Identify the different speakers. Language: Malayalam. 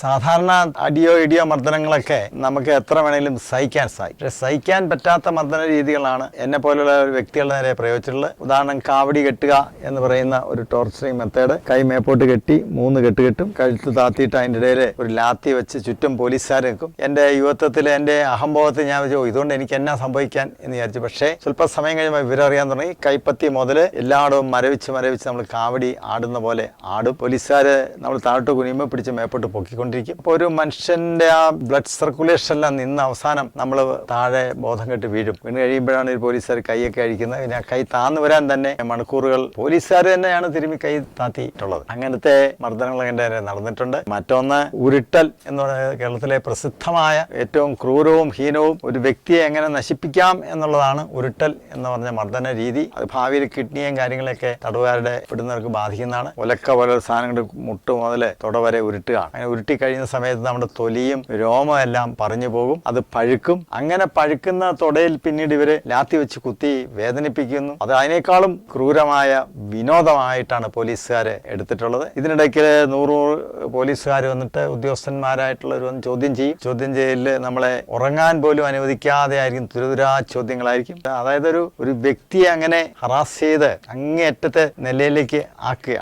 Speaker 1: സാധാരണ അടിയോ ഇടിയോ മർദ്ദനങ്ങളൊക്കെ നമുക്ക് എത്ര വേണമെങ്കിലും സഹിക്കാൻ സാധിക്കും. പക്ഷെ സഹിക്കാൻ പറ്റാത്ത മർദ്ദന രീതികളാണ് എന്നെ പോലുള്ള ഒരു വ്യക്തികളുടെ നേരെ പ്രയോഗിച്ചിട്ടുള്ളത്. ഉദാഹരണം കാവടി കെട്ടുക എന്ന് പറയുന്ന ഒരു ടോർച്ചറിങ് മെത്തേഡ് കൈ മേപ്പോട്ട് കെട്ടി മൂന്ന് കെട്ട് കെട്ടും കഴുത്ത് താത്തിയിട്ട് അതിന്റെ ഇടയിൽ ഒരു ലാത്തി വെച്ച് ചുറ്റും പോലീസുകാർ നിൽക്കും എന്റെ യുവത്വത്തിൽ എന്റെ അഹംബോധത്തിൽ ഞാൻ വെച്ചു ഇതുകൊണ്ട് എനിക്ക് എന്നാ സംഭവിക്കാൻ? എന്ന് വിചാരിച്ചു. പക്ഷേ സ്വല്പ സമയം കഴിയുമ്പോൾ വിവരം അറിയാൻ തുടങ്ങി. കൈപ്പത്തി മുതൽ എല്ലായിടവും മരവിച്ച് മരവിച്ച് നമ്മൾ കാവടി ആടുന്ന പോലെ ആടും. പോലീസുകാർ നമ്മൾ താഴോട്ട് കുനിയുമ്പോൾ പിടിച്ച് മേപ്പോട്ട് പൊക്കിക്കൊണ്ടിരിക്കും അപ്പോൾ ഒരു മനുഷ്യന്റെ ആ ബ്ലഡ് സർക്കുലേഷൻ എല്ലാം നിന്ന് അവസാനം നമ്മൾ താഴെ ബോധം കെട്ട് വീഴും. വീണ് കഴിയുമ്പോഴാണ് ഒരു പോലീസുകാർ കൈയൊക്കെ അഴിക്കുന്നത്. പിന്നെ കൈ താന്നു വരാൻ തന്നെ മണിക്കൂറുകൾ പോലീസുകാർ തന്നെയാണ് തിരുമ്മി കൈ താത്തിയിട്ടുള്ളത്. അങ്ങനത്തെ മർദ്ദനങ്ങൾ എന്റെ നടന്നിട്ടുണ്ട്. മറ്റൊന്ന് ഉരുട്ടൽ എന്ന് പറയുന്നത് കേരളത്തിലെ പ്രസിദ്ധമായ ഏറ്റവും ക്രൂരവും ഹീനവും ഒരു വ്യക്തിയെ എങ്ങനെ നശിപ്പിക്കാം എന്നുള്ളതാണ് ഉരുട്ടൽ എന്ന് പറഞ്ഞ മർദ്ദന രീതി. അത് ഭാവിയിൽ കിഡ്നിയും കാര്യങ്ങളൊക്കെ തടവുകാരുടെ പെടുന്നവർക്ക് ബാധിക്കുന്നതാണ്. ഒലക്ക പോലെ സാധനങ്ങളുടെ മുട്ട് മുതൽ തുട വരെ ഉരുട്ടുകയാണ്. അങ്ങനെ ഉരുട്ടി കഴിയുന്ന സമയത്ത് നമ്മുടെ തൊലിയും രോമം എല്ലാം പറഞ്ഞു പോകും. അത് പഴുക്കും. അങ്ങനെ പഴുക്കുന്ന തൊടയിൽ പിന്നീട് ഇവരെ ലാത്തി വെച്ച് കുത്തി വേദനിപ്പിക്കുന്നു. അത് അതിനേക്കാളും ക്രൂരമായ വിനോദമായിട്ടാണ് പോലീസുകാരെ എടുത്തിട്ടുള്ളത്. ഇതിനിടയ്ക്ക് നൂറ് പോലീസുകാർ വന്നിട്ട് ഉദ്യോഗസ്ഥന്മാരായിട്ടുള്ളവർ വന്ന് ചോദ്യം ചെയ്യും. ചോദ്യം ചെയ്യലിൽ നമ്മളെ ഉറങ്ങാൻ പോലും അനുവദിക്കാതെ ആയിരിക്കും. തുരുതുരാ ചോദ്യങ്ങളായിരിക്കും. അതായത് ഒരു ഒരു വ്യക്തിയെ അങ്ങനെ ഹറാസ് ചെയ്ത് അങ്ങേയറ്റത്തെ നിലയിലേക്ക് ആക്കുക.